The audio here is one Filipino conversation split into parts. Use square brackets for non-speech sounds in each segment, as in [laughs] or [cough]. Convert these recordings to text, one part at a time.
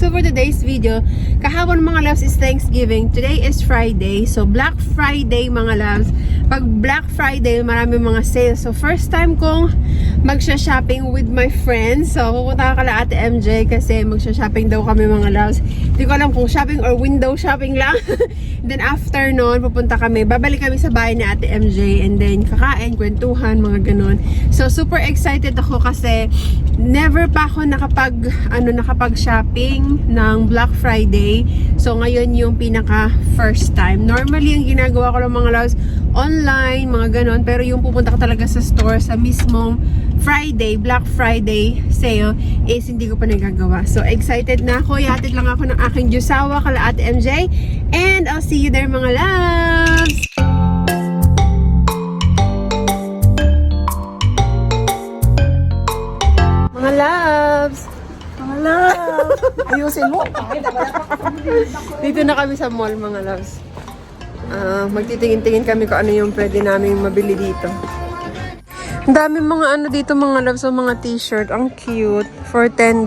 So for today's video, kahapon mga loves is Thanksgiving. Today is Friday. So Black Friday mga loves. Pag Black Friday, marami mga sales. So first time kong magsha-shopping with my friends. So pupunta ka kala Ate MJ kasi magsha-shopping daw kami mga loves. Hindi ko alam kung shopping or window shopping lang. [laughs] then after nun, pupunta kami. Babalik kami sa bahay ni Ate MJ and then kakain, kwentuhan, mga ganun. So super excited ako kasi never pa ako nakapag ano nakapag shopping ng Black Friday. So ngayon yung pinaka first time. Normally yung ginagawa ko ng mga loves online, mga ganon, pero yung pupunta ka talaga sa store sa mismong Friday, Black Friday sale is hindi ko pa nagagawa. So excited na ako. Ihatid lang ako ng aking jusawa kala Ate MJ and I'll see you there mga loves. Ayusin mo. Dito na kami sa mall, mga loves. Ah, magtitingin-tingin kami kung ano yung pwede namin mabili dito. Ang dami mga ano dito, mga loves, o mga t-shirt. Ang cute. For $10.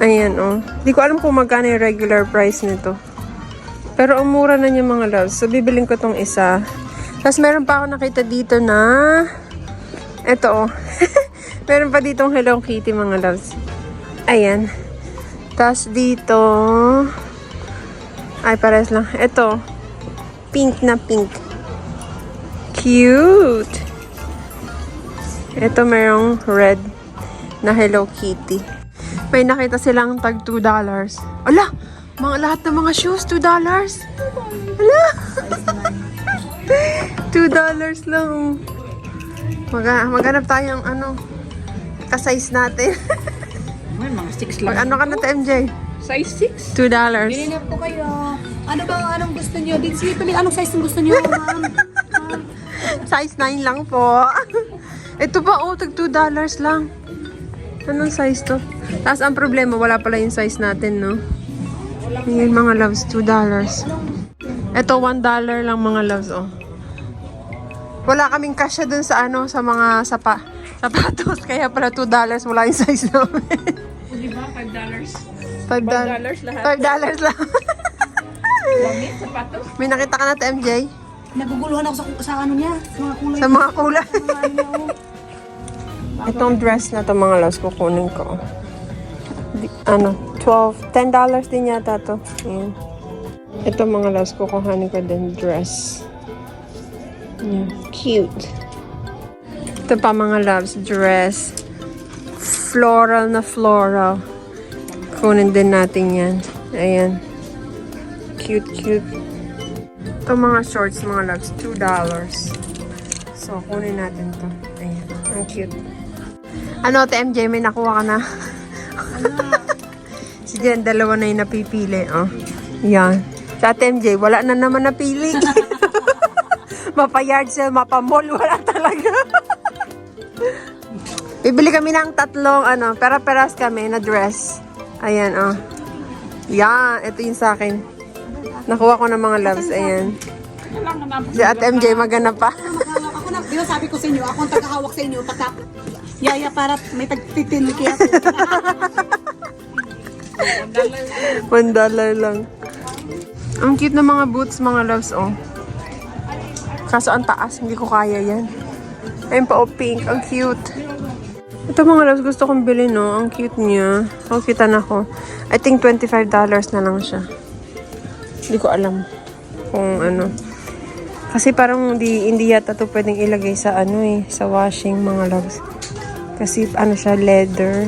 Ayan, oh. Di ko alam kung magkano yung regular price nito. Pero ang mura na niya, mga loves. So, bibiling ko tong isa. Tapos, meron pa ako nakita dito na... Ito, oh. [laughs] meron pa ditong Hello Kitty, mga loves. Ayan. Tapos dito, ay pares lang. Ito, pink na pink. Cute! Ito merong red na Hello Kitty. May nakita silang tag $2. Ala! Mga lahat ng mga shoes, $2. Ala! [laughs] $2 lang. Mag maghanap tayo ng ano, ka-size natin. [laughs] May mga six Mag lang. ano ka na to, MJ? Size six? $2. Bili na po kayo. Ano ba, anong gusto niyo? Sige, pili anong size ang gusto niyo, [laughs] ma'am? Size 9 lang po. [laughs] Ito pa, oh, tag $2 lang. Anong size to? Tapos ang problema, wala pala yung size natin, no? Yung mga loves, $2. Ito, $1 lang mga loves, oh. Wala kaming kasya dun sa ano, sa mga sapa, sapatos. [laughs] Kaya pala $2 wala yung size namin. Ba? Five dollars. $5. $5 lahat. $5 lang. Lamit, sapatos. May nakita ka na to, MJ? Naguguluhan ako sa, sa ano niya, sa mga kulay. Sa mga kulay. Ano oh. [laughs] Itong dress na to mga loves, kukunin ko. Di- ano, 12, 10 dollars din yata to. Ayan. Ito mga loves, kukuhanin ko din dress. Ayan. Cute. Ito pa mga loves, dress. Floral na floral. Kunin din natin yan. Ayan. Cute, cute. Ito mga shorts mga loves, 2 dollars. So, kunin natin to. Ayan. Ang cute. Ano, te MJ, may nakuha ka na. [laughs] si Jen, dalawa na yung napipili. Oh. Yan. Sa ate MJ, wala na naman napili. [laughs] mapa-yard sale, mapa-mall, wala talaga. [laughs] Bibili kami ng tatlong, ano, pera-peras kami na dress. Ayan, oh. Yan, ito yung sa akin. Nakuha ko ng mga loves, ayan. Si ate MJ, magana pa. Ako na, di ba sabi ko sa inyo, ako ang tagahawak sa inyo, pagka, yaya para may tagtitin kaya ako. [laughs] One dollar lang. Ang cute ng mga boots, mga loves, oh. Kaso ang taas, hindi ko kaya yan. Ayun pa, oh, pink. Ang cute. Ito mga loves, gusto kong bilhin, no? Ang cute niya. Na ako. I think $25 na lang siya. Hindi ko alam kung ano. Kasi parang hindi, hindi yata to pwedeng ilagay sa ano eh, sa washing mga loves. Kasi ano siya, leather.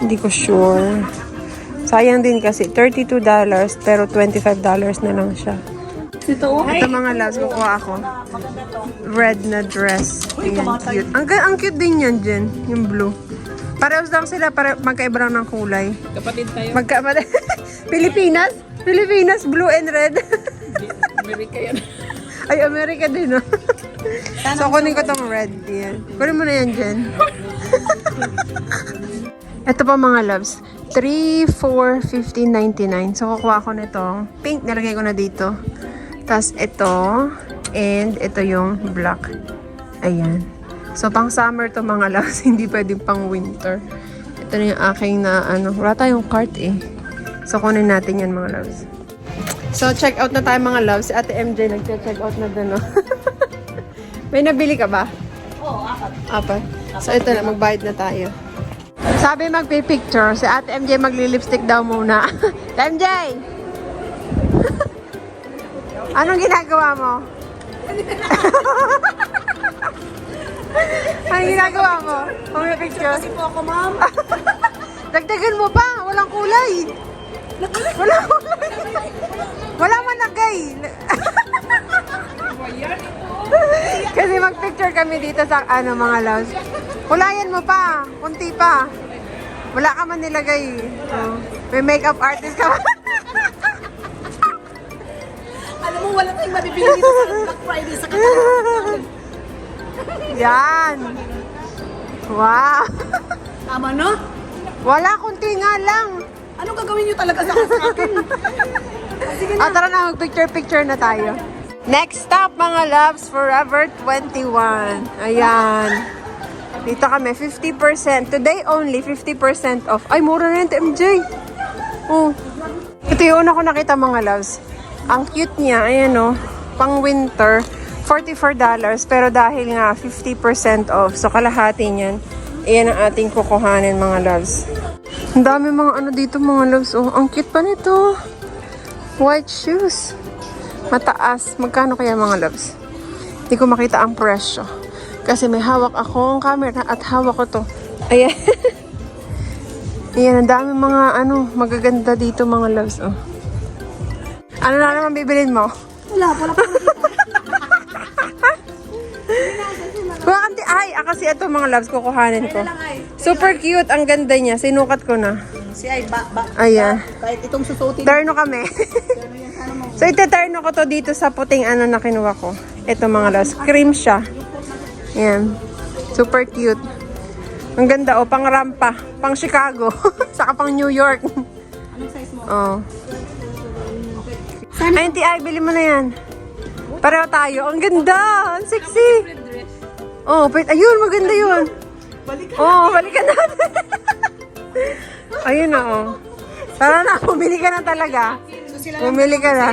Hindi ko sure. Sayang din kasi, $32 pero $25 na lang siya. Ito, oh. Ito mga loves, kukuha ako. Red na dress. Ayan, cute. Ang, ang cute din yan, Jen. Yung blue. Parehas lang sila, para magkaiba lang ng kulay. Kapatid tayo. Magka... [laughs] Pilipinas? Pilipinas, blue and red. [laughs] Amerika yan. [laughs] Ay, America din, no? so, kunin ko tong red. Yan. Kunin mo na yan, Jen. Ito pa mga loves. 3, 4, 15, 99. So, kukuha ko nito. Pink, nilagay ko na dito. Tapos, ito. And, ito yung black. Ayan. So, pang summer to mga loves, [laughs] hindi pwedeng pang winter. Ito na yung aking na, ano, wala tayong cart eh. So, kunin natin yan mga loves. So, check out na tayo mga loves. Si Ate MJ nag-check out na doon, no? [laughs] May nabili ka ba? Oo, apat. Apat. So, ito na, magbayad na tayo. Sabi magpipicture, si Ate MJ magli-lipstick daw muna. [laughs] MJ! Anong ginagawa mo? [laughs] Anong ginagawa mo? Pumipicture? Kasi po ako, ma'am. [laughs] Dagdagan mo pa! Walang kulay! Walang kulay! Wala man nagay! [laughs] Kasi mag-picture kami dito sa ano mga loves. Kulayan mo pa! Kunti pa! Wala ka man nilagay. Oh. May makeup artist ka Alam mo, wala tayong mabibili dito sa Black Friday sa Katalanan. Yan! Wow! Tama, no? Wala, kunti nga lang. Anong gagawin niyo talaga sa akin? [laughs] Sige Ah, tara na, mag-picture-picture na tayo. Next stop, mga loves, Forever 21. Ayan. Dito kami, 50%. Today only, 50% off. Ay, mura na yun, MJ. Oh. Ito yung una ko nakita, mga loves. Ang cute niya, ayan o. Pang winter, $44. Pero dahil nga, 50% off. So, kalahati niyan. Ayan ang ating kukuhanin, mga loves. Ang dami mga ano dito, mga loves. Oh, ang cute pa nito. White shoes. Mataas. Magkano kaya mga loves? Hindi ko makita ang presyo. Kasi may hawak akong camera at hawak ko to. Ayan. [laughs] Ayan, ang dami mga ano, magaganda dito mga loves. Oh. Ano na naman bibilin mo? Wala, wala pa. Kanti, [laughs] ay, ah, kasi ito mga loves, kukuhanin ko. Super cute, ang ganda niya. Sinukat ko na. Si ay, ba, ba, Ayan. kahit itong susutin. Terno kami. [laughs] so, ito-terno ko to dito sa puting ano na kinuha ko. Ito mga loves. Cream siya. Ayan. Super cute. Ang ganda oh, pang rampa. Pang Chicago. [laughs] Saka pang New York. Anong size mo? oh. Ay, Auntie, ay, bili mo na yan. Pareho tayo. Ang ganda! Ang sexy! Oh, wait, ayun, maganda yun. Balik Oh, balikan natin. [laughs] ayun na, oh. Tara na, bumili ka na talaga. Bumili ka na.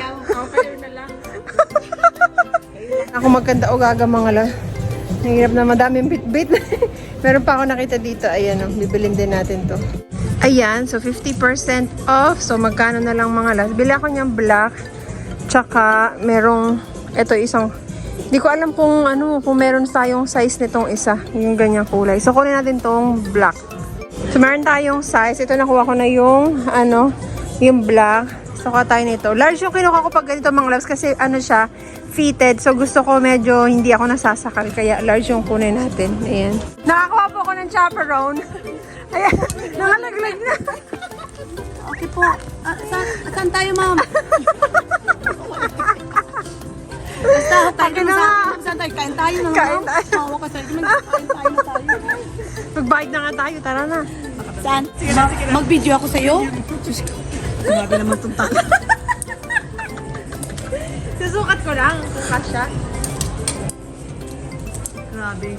Ako magkanda o gaga mga la. Nahirap na madaming bit-bit. [laughs] Meron pa ako nakita dito. Ayan o, bibilin din natin to. Ayan, so 50% off. So magkano na lang mga las. Bili ako niyang black. Tsaka merong, eto isang, hindi ko alam kung ano, kung meron tayong size nitong isa. Yung ganyang kulay. So kunin natin tong black. So meron tayong size. Ito nakuha ko na yung, ano, yung black. So kuha tayo nito. Large yung kinuha ko pag ganito mga loves kasi ano siya, fitted. So gusto ko medyo hindi ako nasasakal. Kaya large yung kunin natin. Ayan. Nakakuha po ako ng chaperone. [laughs] Ayan. Nakalaglag na. Okay po. Ah, saan, saan tayo, ma'am? [laughs] Basta, tayo Akin na na. Saan tayo? Kain tayo na, Kain tayo. Mawa ka sa'yo. Kain tayo na tayo. Magbayad na nga tayo. Tara na. Saan? Ma- Mag-video ako sa'yo? Grabe naman itong tata. Susukat ko lang kung kasha. Grabe.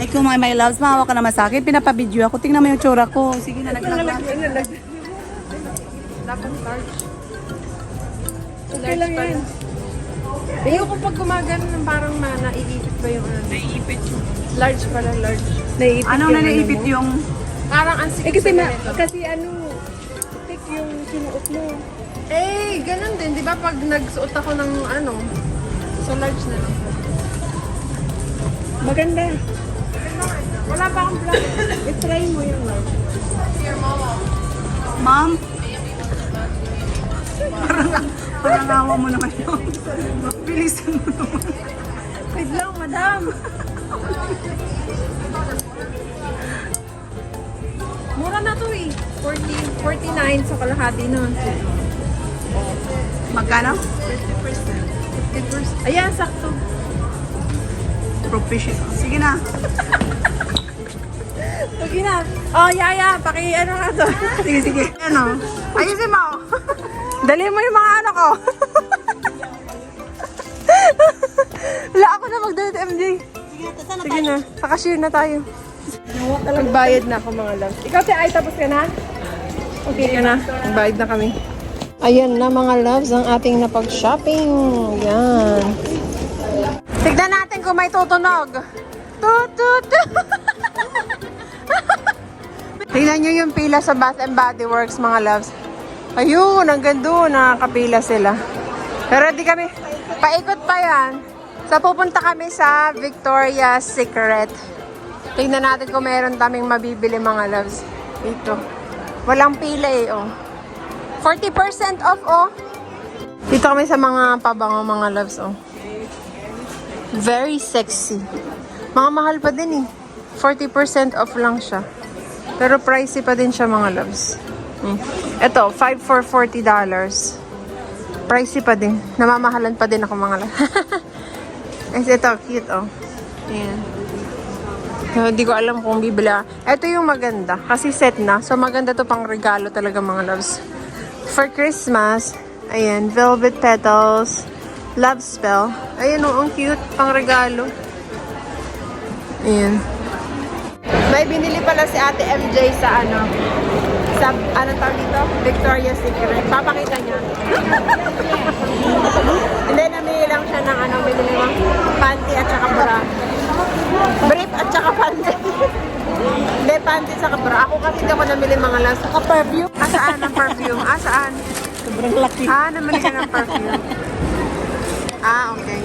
Ay, kung my, my loves, maawa ka naman sa akin. Pinapabidyo ako. Tingnan mo yung tsura ko. Sige na, naglag Dapat large. Okay lang yan. Ayoko pag gumagano ng parang ma naiipit ba yung ano? Naiipit yung... Large pala, large. Naiipit Ano yung na naipit ano mo. yung... Parang ang Eh kasi ma, kasi ano, thick yung sinuot mo. Eh, ganun din. Di ba pag nagsuot ako ng ano, so large na lang. Maganda. Wala pa akong plan. I-try mo yung large. Ma'am? Parang, parang awa mo naman yun. Bilisan mo naman. Wait lang, madam. Mura na to eh. 40, 49 sa kalahati nun. Magkano? 50%. Ayan, sakto. Professional. Sige na. Sige na. Oh, yaya, paki ano nga to. Sige, sige. ano? Ayusin mo. Dali mo yung mga ano ko. [laughs] Wala ako na magdala MJ. Sige na, pakashare na tayo. Nagbayad na ako mga loves. Ikaw si Ay, tapos ka na? Okay ka na. Nagbayad na kami. Ayan na mga loves ang ating napag-shopping. Yan. Tignan natin kung may tutunog. Tut, tut, tut. Tignan nyo yung pila sa Bath and Body Works mga loves. Ayun, ang ganda. Nakakapila sila. Pero di kami, paikot pa yan. So pupunta kami sa Victoria's Secret. Tingnan natin kung meron kaming mabibili mga loves. Dito. Walang pila eh, oh. 40% off, oh. Dito kami sa mga pabango mga loves, oh. Very sexy. Mga mahal pa din eh. 40% off lang siya. Pero pricey pa din siya mga loves. Hmm. Ito, 5 for $40. Pricey pa din. Namamahalan pa din ako mga. Ay, [laughs] ito, cute oh. Ayan. So, Hindi ko alam kung bibila. Ito yung maganda. Kasi set na. So, maganda to pang regalo talaga mga loves. For Christmas, ayan, velvet petals, love spell. Ayan oh, ang cute. Pang regalo. Ayan. May binili pala si Ate MJ sa ano, sa, ano tawag dito? Victoria's Secret. Papakita niya. Hindi, namili lang siya ng ano, binili mo, panty at saka bra. Brief at saka panty. Hindi, panty saka bra. Ako kasi hindi ako namili mga las. Saka perfume. Ah, saan ang perfume? Ah, saan? Sobrang laki. Ah, namili ka ng perfume. Ah, okay.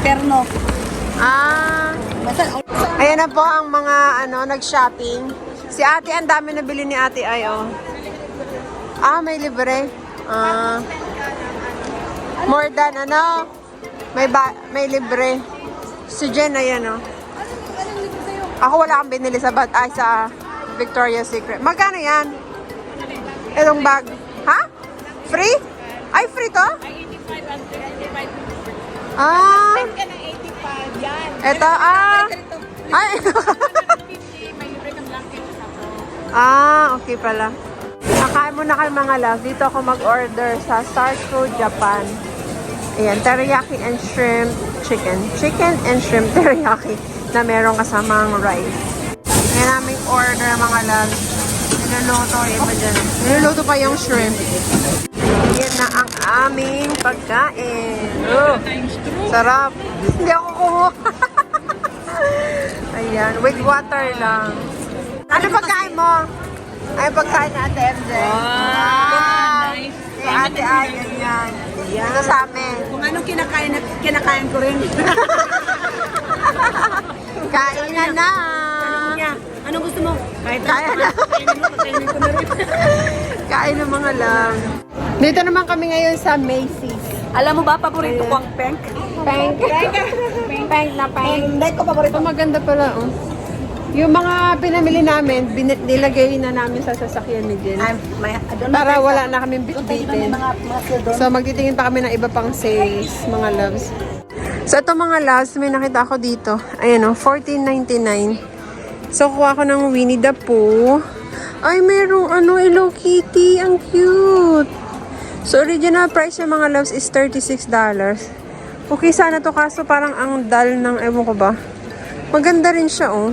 Perno. Ah, Ayan na po ang mga ano nag-shopping. Si ate, ang dami nabili ni ate ay oh. Ah, may libre. Ah. more than ano? May ba may libre. Si Jen ayan oh. Ako wala akong binili sa bat ay sa Victoria's Secret. Magkano yan? Itong bag. Ha? Free? Ay, free to? Ah. Ito, ah. Ay. [laughs] ah, okay pala. Nakain mo na kayo mga love. Dito ako mag-order sa Food Japan. Ayan, teriyaki and shrimp chicken. Chicken and shrimp [laughs] teriyaki na merong kasamang rice. Ayan naming order mga love. Niluluto yung iba dyan. Niluluto pa yung shrimp. Yan na ang aming pagkain. Oh, sarap. Hindi ako kumuha. [laughs] Ayan, with water lang. Ano pagkain mo? Ay, pagkain na Ate MJ. Wow! Si Ate Ay, ganyan. Ito sa amin. Kung anong kinakain, na, kinakain ko rin. [laughs] Kain na na! Anong gusto mo? Kahit Kaya na. kainin ko na rin. [laughs] Kain ng mga lang. Dito naman kami ngayon sa Macy's. Alam mo ba, paborito ko ang pink? Pank. Pank na pank. Hindi ko paborito. Ito maganda pala, oh. Yung mga pinamili namin, bin- nilagay na namin sa sasakyan ni Jen. I'm, may, doon Para tayo wala na kaming bitbitin. may mga, mga sale doon. So, magtitingin pa kami ng iba pang sales, mga loves. So, ito mga loves, may nakita ako dito. Ayan o, $14.99. So, kuha ko ng Winnie the Pooh. Ay, merong ano, Hello Kitty. Ang cute. So, original price ng mga loves is $36. Okay sana to kaso parang ang dal ng, ewan ko ba. Maganda rin siya, oh.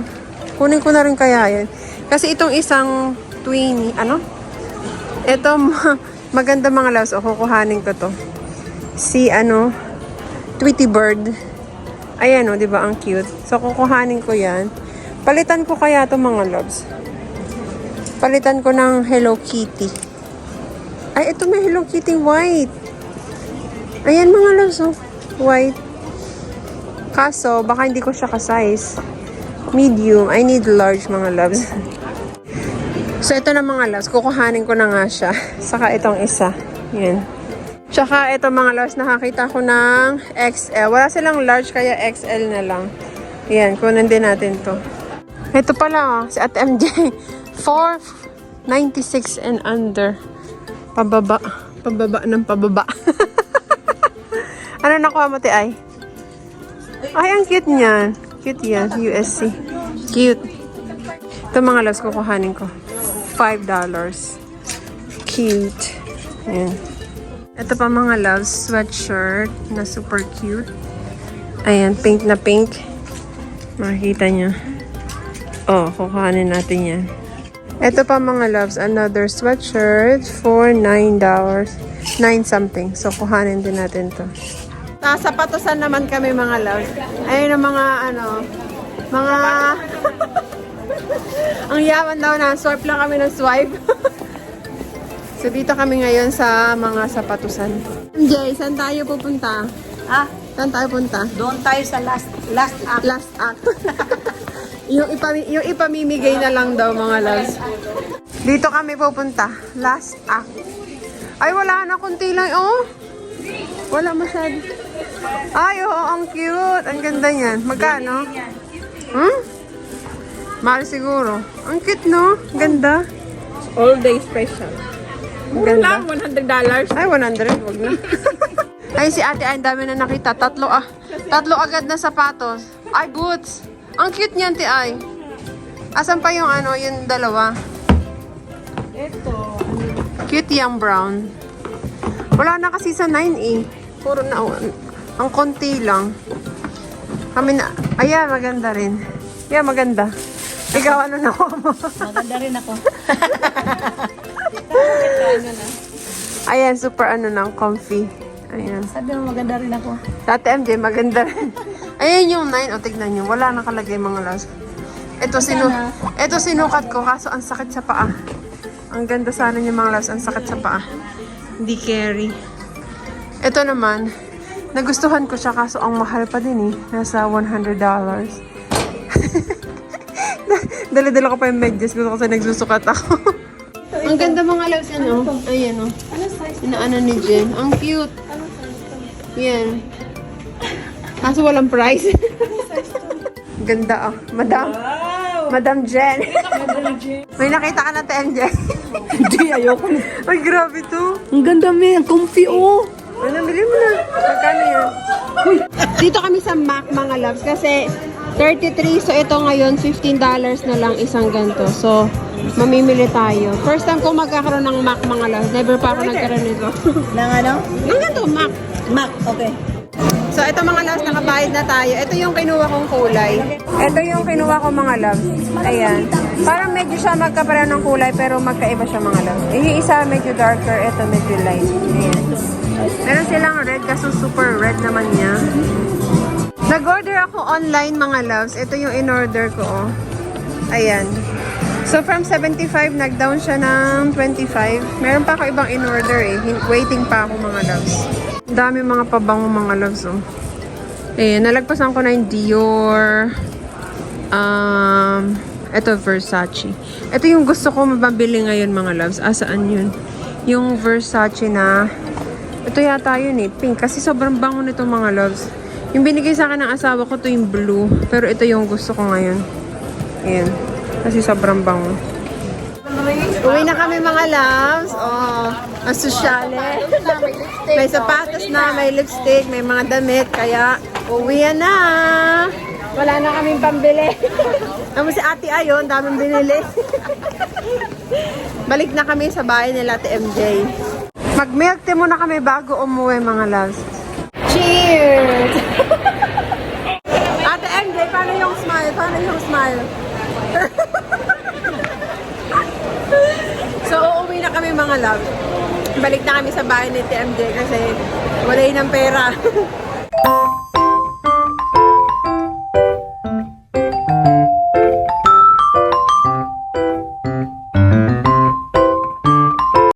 Kunin ko na rin kaya yan. Kasi itong isang twinny, ano? Ito, [laughs] ma- maganda mga loves. O, kukuhanin ko to. Si, ano, Tweety Bird. Ayan, o, di ba? Ang cute. So, kukuhanin ko yan. Palitan ko kaya to mga loves. Palitan ko ng Hello Kitty. Ay, ito may Hello Kitty white. Ayan mga loves, oh. White. Kaso, baka hindi ko siya ka-size. Medium. I need large mga loves. So, ito na mga loves. Kukuhanin ko na nga siya. [laughs] Saka itong isa. Yan. Tsaka ito mga loves, nakakita ko ng XL. Wala silang large, kaya XL na lang. Yan, kunan din natin to. Ito pala, oh, si at MJ. 496 and under. Pababa. Pababa ng pababa. [laughs] ano nakuha mo, te ay? Ay, ang cute niyan. Cute yan. USC. Cute. Ito mga loves, kukuhanin ko. $5. Cute. Ayan. Ito pa mga loves, sweatshirt na super cute. Ayan, pink na pink. Makikita nyo. Oh, kukuhanin natin yan. Ito pa mga loves, another sweatshirt for $9. 9 something. So, kuhanin din natin to. Nasa patusan naman kami mga loves. Ayun ang mga ano, mga... [laughs] ang yaman daw na, swipe lang kami ng swipe. [laughs] so, dito kami ngayon sa mga sapatusan. MJ, saan tayo pupunta? Ah, Saan tayo punta? doon tayo sa last last act. Last act. [laughs] yung, ipami- yung ipamimigay na lang daw mga loves. Dito kami pupunta. Last act. Ay, wala na. Kunti lang. Oh. Wala masyado. Ay, oo. ang cute. Ang ganda niyan. Magkano? Hmm? Mahal siguro. Ang cute, no? Ganda. All day special. Ganda. Lang, $100. Ay, 100. Wag na. [laughs] Ay, si ate, ay, dami na nakita. Tatlo, ah. Tatlo agad na sapatos. Ay, boots. Ang cute niyan, ti, ay. Asan pa yung ano, yung dalawa? Ito. Cute yung brown. Wala na kasi sa 9 eh. Puro na, oh, ang konti lang. Kami na, ayan, maganda rin. Yeah, maganda. Ikaw, ano na ako mo? Maganda rin ako. [laughs] Ayan, super ano na, comfy. Ayan. Sabi mo maganda rin ako. Dati MJ, maganda rin. Ayan yung 9. O, tignan nyo. Wala nakalagay mga loves. Ito, sinu ito sinukat ko, kaso ang sakit sa paa. Ang ganda sana niya mga loves, ang sakit sa paa. Hindi carry. Ito naman, nagustuhan ko siya, kaso ang mahal pa din eh. Nasa $100. [laughs] Dala-dala ko pa yung medyas ko kasi nagsusukat ako. [laughs] ang ganda mga loves, ano? Ayan o. Ano size? Inaano ni Jen. Ang cute. Yan. Kaso walang price. Ganda ah. Madam. Madam Jen. [laughs] May nakita ka na TMJ. Hindi, ayoko na. Ay, grabe to. Ang ganda may, ang comfy oh. Ay, nabili mo na. Magkano yan? Dito kami sa Mac, mga loves, kasi 33, so ito ngayon, $15 na lang isang ganto. So, mamimili tayo. First time ko magkakaroon ng Mac, mga loves. Never pa ako nagkaroon nito. [laughs] Nang ano? Ang ganito, Mac. Mac, okay. So, ito mga loves, nakabayad na tayo. Ito yung kinuha kong kulay. Ito yung kinuha ko mga loves. Ayan. Parang medyo siya magkapareho ng kulay, pero magkaiba siya mga loves. Yung isa medyo darker, ito medyo light. Ayan. Meron silang red, kaso super red naman niya. Nag-order ako online mga loves. Ito yung in-order ko, oh. Ayan. So, from 75, nag-down siya ng 25. Meron pa ako ibang in-order eh. Waiting pa ako mga loves. Dami mga pabango mga loves, oh. Ayan, nalagpasan ko na yung Dior. Um, ito Versace. Ito yung gusto ko mabili ngayon mga loves. Ah, saan yun? Yung Versace na ito yata yun eh, pink. Kasi sobrang bango nito mga loves. Yung binigay sa akin ng asawa ko to yung blue. Pero ito yung gusto ko ngayon. Ayan. Kasi sobrang bango. Uwi na kami mga loves. Oh, ang sosyale. May sapatos na, may lipstick, may mga damit. Kaya, uwi na. Wala na kaming pambili. [laughs] Naman si ate ayon, daming binili. [laughs] Balik na kami sa bahay nila ate MJ. Mag-milk tea muna kami bago umuwi mga loves. Cheers! [laughs] ate MJ, paano yung smile? Paano yung smile? [laughs] so, uuwi na kami mga loves. Balik na kami sa bahay ni TMJ kasi wala yun ng pera. [laughs]